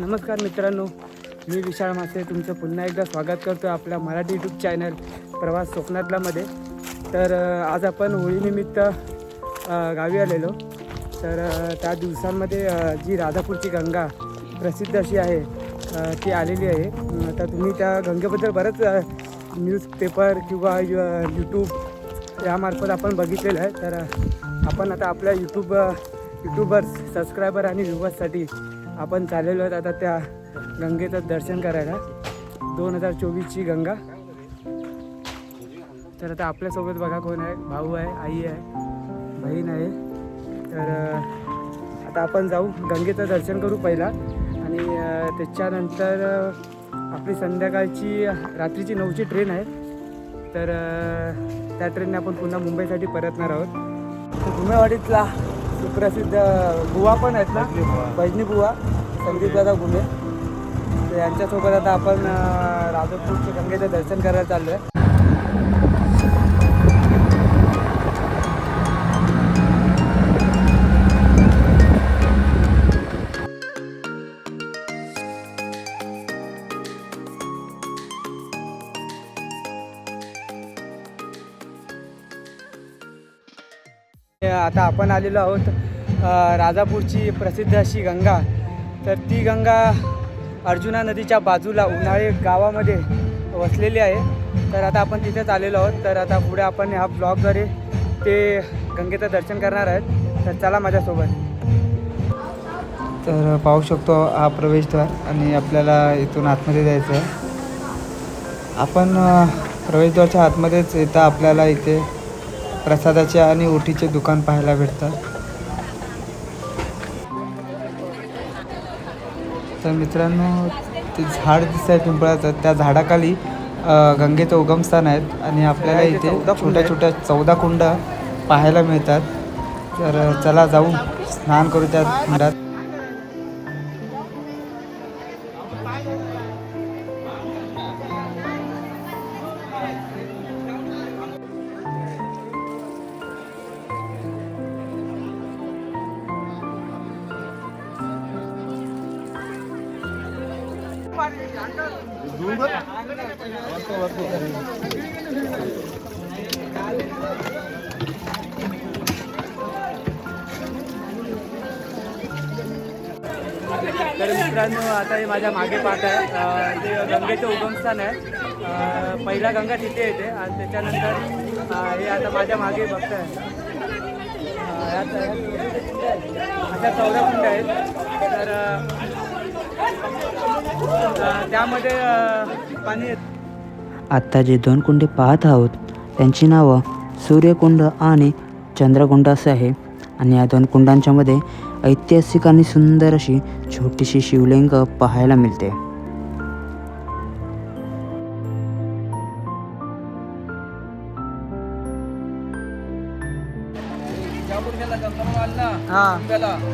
नमस्कार मित्रांनो मी विशाल मासे. तुमचं पुन्हा एकदा स्वागत करतो आपल्या मराठी यूट्यूब चॅनल प्रवास स्वप्नातलामध्ये. तर आज आपण होळीनिमित्त गावी आलेलो. तर त्या दिवसांमध्ये जी राधापूरची गंगा प्रसिद्ध अशी आहे ती आलेली आहे. तर तुम्ही त्या गंगेबद्दल बरंच न्यूजपेपर किंवा यू- यूट्यूब यामार्फत आपण बघितलेलं आहे. तर आपण आता आपल्या यूट्यूब यूट्यूबर्स सबस्क्रायबर आणि व्ह्युअर्ससाठी आपण चाललेलो आहेत आता त्या गंगेचं दर्शन करायला. दोन हजार चोवीसची गंगा. तर आता आपल्यासोबत बघा कोण आहे. भाऊ आहे आई आहे बहीण आहे. तर आता आपण जाऊ गंगेचं दर्शन करू पहिला. आणि त्याच्यानंतर आपली संध्याकाळची रात्रीची नऊची ट्रेन आहे. तर त्या ट्रेनने आपण पुन्हा मुंबईसाठी परतणार आहोत. तर गुमेवाडीतला सुप्रसिद्ध बुवा पण आहेत ना? भजनी बुवा. संदीप दादा तर यांच्यासोबत आता आपण राजापूरच्या गंगेचं दर्शन करायला चाललो आहे आता आपण आलेलो आहोत राजापूरची प्रसिद्ध अशी गंगा. तर ती गंगा अर्जुना नदीच्या बाजूला उन्हाळे गावामध्ये वसलेली आहे. तर आता आपण तिथेच आलेलो आहोत. तर आता पुढे आपण ह्या ब्लॉगद्वारे ते गंगेचं दर्शन करणार आहेत. तर चला माझ्यासोबत. तर पाहू शकतो हा प्रवेशद्वार आणि आपल्याला इथून आतमध्ये जायचं आहे. आपण प्रवेशद्वारच्या आतमध्येच येता आपल्याला इथे प्रसादाचे आणि ओटीचे दुकान पाहायला भेटतात. तर मित्रांनो ते झाड दिसत आहे पिंपळाचं. त्या झाडाखाली गंगेचं उगमस्थान आहेत आणि आपल्याला इथे छोट्या छोट्या चौदा कुंड पाहायला मिळतात. तर चला जाऊ स्नान करू त्या कुंडात तर मित्रांनो आता हे माझ्या मागे पाहत आहे. जे गंगेचं उगमस्थान आहे. पहिला गंगा तिथे येते आणि त्याच्यानंतर हे आता माझ्या मागे बघताय. आहे आता अशा चौदा कुंड आहेत. तर त्यामध्ये पाणी आत्ता जे दोन कुंडे पाहत आहोत त्यांची नावं सूर्यकुंड आणि चंद्रकुंड असे आहे. आणि या दोन कुंडांच्या मध्ये ऐतिहासिक आणि सुंदर अशी छोटीशी शिवलिंग पाहायला मिळते.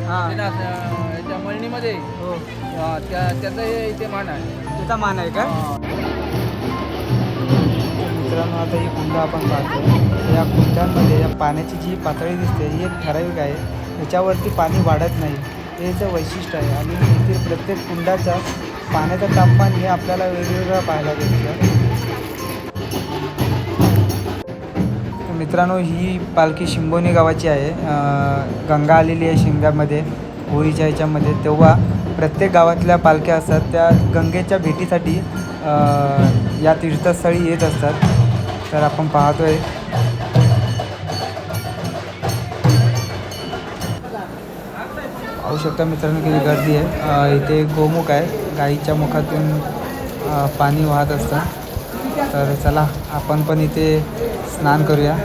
हां. याच्या मळणीमध्ये. हो. अं, त्या त्याचं हे इथे मान आहे. त्याचा मान आहे का? मित्रांनो आता ही कुंड आपण पाहतो. या कुंडांमध्ये या पाण्याची जी पातळी दिसते ही एक ठराविक आहे. याच्यावरती पाणी वाढत नाही. हे याचं वैशिष्ट्य आहे. आणि येथील प्रत्येक कुंडाचा पाण्याचं तापमान हे आपल्याला वेगवेगळं पाहायला भेटतं. तर मित्रांनो ही पालखी शिंबोनी गावाची आहे. अं, गंगा आलेली आहे शिमग्यामध्ये होळीच्या याच्यामध्ये तेव्हा प्रत्येक गावातल्या पालख्या असतात. त्या गंगेच्या भेटीसाठी या तीर्थस्थळी येत असतात. तर आपण पाहतोय. पाहू शकता मित्रांनो किती गर्दी आहे. इथे गोमुख आहे. गाईच्या मुखातून पाणी वाहत असतं. तर चला आपण पण इथे स्नान करूया.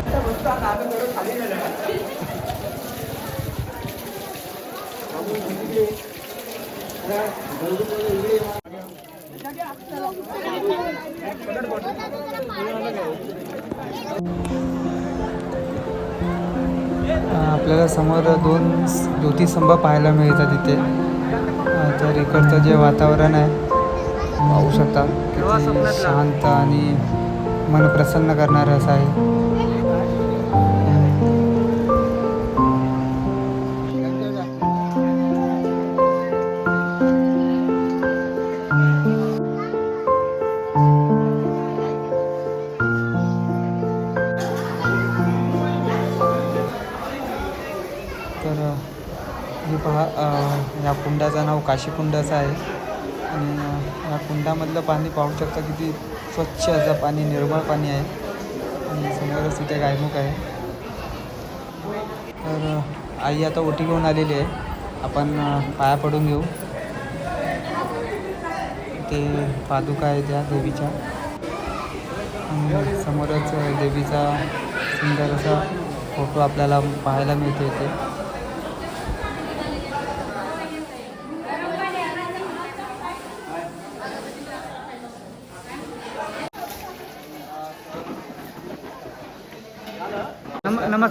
आपल्याला समोर दोन ज्योतिस्तंभ पाहायला मिळतात इथे. तर इकडचं जे वातावरण आहे पाहू शकता किती शांत आणि मन प्रसन्न करणारं असं आहे. काशीकुंड असं आहे. आणि या कुंडामधलं पाणी पाहू शकता किती स्वच्छ असं पाणी निर्मळ पाणी आहे. आणि समोरच तिथे गायमुख आहे. तर आई आता ओटी घेऊन आलेली आहे. आपण पाया पडून घेऊ. ते पादुका आहे त्या देवीच्या. आणि समोरच देवीचा सुंदर असा फोटो आपल्याला पाहायला मिळतो इथे.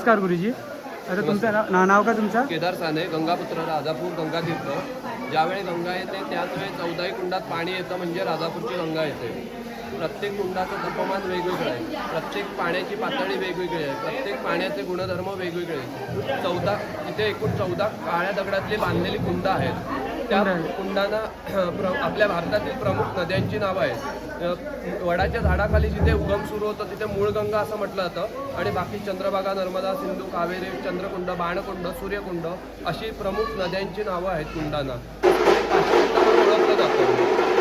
नमस्कार गुरुजी. आता तुमचं नाव ना- नाव का तुमचं? केदार साने गंगापुत्र राजापूर गंगातीर्थ ज्यावेळी गंगा येते त्याच वेळी चौदाही कुंडात पाणी येतं म्हणजे राजापूरची गंगा येते. प्रत्येक कुंडाचं तापमान वेगवेगळं आहे. प्रत्येक पाण्याची पातळी वेगवेगळी आहे. प्रत्येक पाण्याचे गुणधर्म वेगवेगळे आहेत. चौदा इथे एकूण चौदा काळ्या दगडातली बांधलेली कुंड आहेत. त्या कुंडांना प्र आपल्या भारतातील प्रमुख नद्यांची नावं आहेत. वडाच्या झाडाखाली जिथे उगम सुरू होतं तिथे मूळगंगा असं म्हटलं जातं. आणि बाकी चंद्रभागा नर्मदा सिंधू कावेरी चंद्रकुंड बाणकुंड सूर्यकुंड अशी प्रमुख नद्यांची नावं आहेत कुंडांना. ओळखलं जातं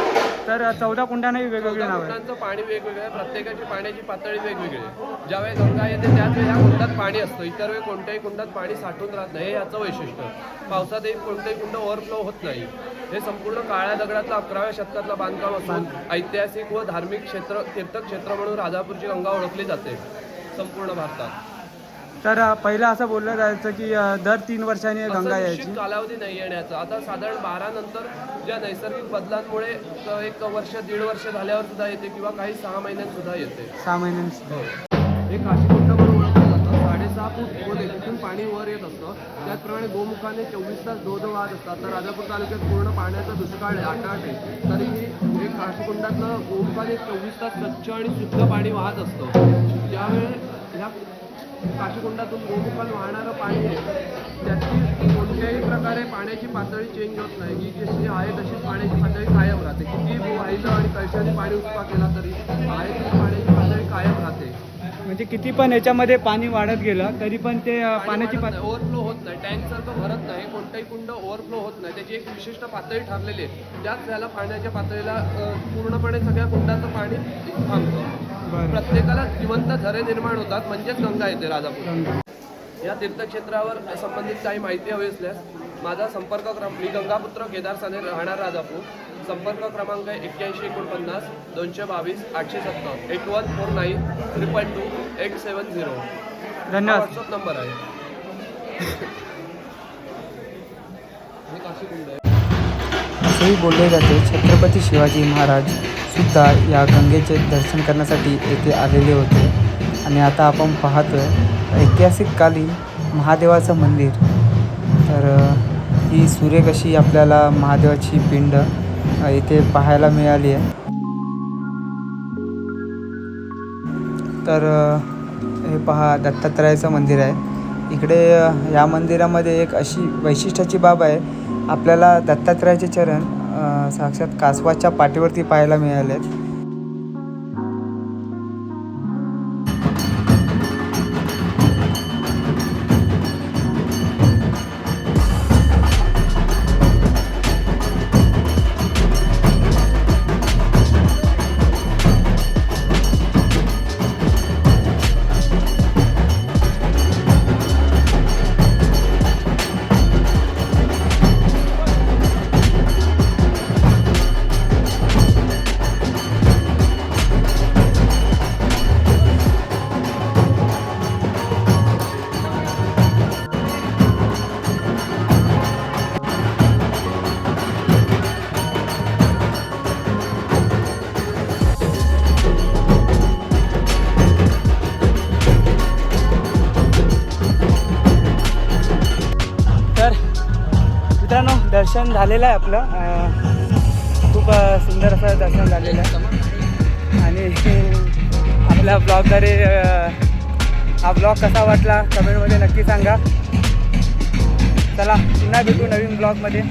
तर चौदा कुंडांनाही वेगवेगळे नाव आहे कुंडांचं पाणी वेगवेगळं आहे प्रत्येकाची पाण्याची पातळी वेगवेगळी. आहे ज्यावेळी गंगा येते त्याच वेळी ह्या कुंडात पाणी असतं. इतर वेळी कोणत्याही कुंडात पाणी साठून राहत नाही. हे याचं वैशिष्ट्य. पावसात एक कोणतेही कुंड ओव्हरफ्लो होत नाही. हे संपूर्ण काळ्या दगडातलं अकराव्या शतकातलं बांधकाम असून ऐतिहासिक व धार्मिक क्षेत्र तीर्थक्षेत्र म्हणून राजापूरची गंगा ओळखली जाते संपूर्ण भारतात. तर पहिलं असं बोललं जायचं की दर तीन वर्षांनी गंगा यायची. कालावधी नाही येण्याचा. आता साधारण बारा नंतर ज्या नैसर्गिक बदलांमुळे एक वर्ष दीड वर्ष झाल्यावर सुद्धा येते किंवा काही सहा महिन्यात सुद्धा येते. सहा महिन्यांनी हे. काशीकुंड म्हणून ओळखलं जातं. साडेसहा फूट खोल तिथून पाणी वर येत असतं. त्याचप्रमाणे गोमुखाने चोवीस तास धो धो वाहत असतात. तर राजापूर तालुक्यात पूर्ण पाण्याचा दुष्काळ आहे. आठ आठ आहे. तरीही हे काशीकुंडातलं गोमुखाने चोवीस तास स्वच्छ आणि शुद्ध पाणी वाहत असतं. ज्यावेळे ह्या काशीकुंडातून गोमुखात वाहणारं पाणी त्याची कोणत्याही प्रकारे पाण्याची पातळी चेंज होत नाही. की जशी आहे तशीच पाण्याची पातळी कायम राहते. किती वाहिलं आणि कळशाने पाणी उपसा केला तरी आहे ती पाण्याची पातळी कायम राहते. म्हणजे किती पण याच्यामध्ये पाणी वाढत गेलं तरी पण ते पाण्याची पात ओव्हरफ्लो होत नाही. टँक सारखं भरत नाही कोणताही कुंड ओव्हरफ्लो होत नाही. त्याची एक विशिष्ट पातळी ठरलेली आहे. त्याच वेळेला पाण्याच्या पातळीला पूर्णपणे सगळ्या कुंडाचं पाणी थांबतं प्रत्येकाला जिवंत झरे निर्माण होतात म्हणजेच गंगा येते राजापूर. या तीर्थक्षेत्रावर संबंधित काही माहिती हवी असल्यास माझा संपर्क क्रम मी गंगापुत्र केदार साने राहणार राजापूर. संपर्क क्रमांक आहे एक्क्याऐंशी एकोणपन्नास दोनशे बावीस आठशे सत्तर eight one four nine triple two eight seven zero. धन्यवाद. व्हॉट्सअप नंबर आहे. असंही बोलले जाते छत्रपती शिवाजी महाराज सुद्धा या गंगेचे दर्शन करण्यासाठी येथे आलेले होते. आणि आता आपण पाहतोय ऐतिहासिक काली महादेवाचं मंदिर. तर ही सूर्य कशी आपल्याला महादेवाची पिंड इथे पाहायला मिळाली आहे. तर हे पहा दत्तात्रयाचं मंदिर आहे. इकडे या मंदिरामध्ये एक अशी वैशिष्ट्याची बाब आहे आपल्याला दत्तात्रयाचे चरण साक्षात कासवाच्या पाठीवरती पाहायला मिळाले आहेत मित्रांनो दर्शन झालेलं आहे आपलं. खूप सुंदर असं दर्शन झालेलं आहे. आणि आपल्या ब्लॉगद्वारे हा ब्लॉग कसा वाटला कमेंटमध्ये नक्की सांगा. चला पुन्हा भेटू नवीन ब्लॉगमध्ये